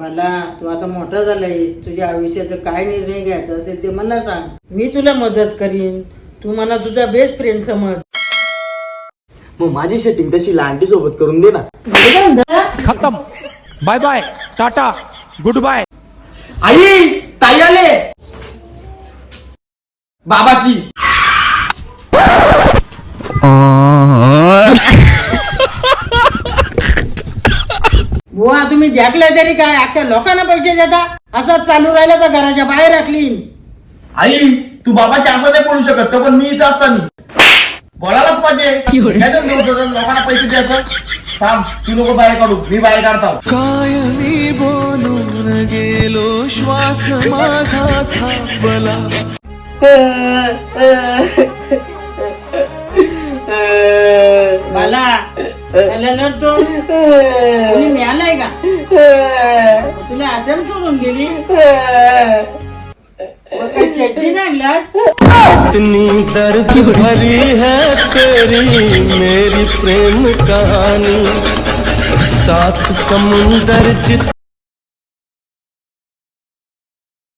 मला तू आता मोठा झालायस तुझ्या आयुष्याचा काय निर्णय घ्यायचा असेल ते मला सांग. मी तुला मदत करीन. तू मला तुझा बेस्ट फ्रेंड समज. मग माझी सेटिंग तशी लांटी सोबत करून दे ना. खत्म. Bye bye tata good bye आई ताई आले. बाबाची बुवा तुम्ही जॅकला तरी काय अख्ख्या लोकांना पैसे देता? असाच चालू राहिला तर घराच्या बाहेर राखलीन आई तू बाबाशी असं नाही बोलू शकत तर पण मी इथं असताना. बोलायलाच पाहिजे. काय तर तर लोकांना पैसे द्यायचं? थांब तू लोक बाहेर काढू. मी बाहेर काढतो कायमी बोलून गेलो श्वास माझा थांबला. बाला का तुला आजम सोडून गेली? चटणी लागलास इतनी दर्द भरी है तेरी मेरी प्रेम कहानी। सात समुंदर जित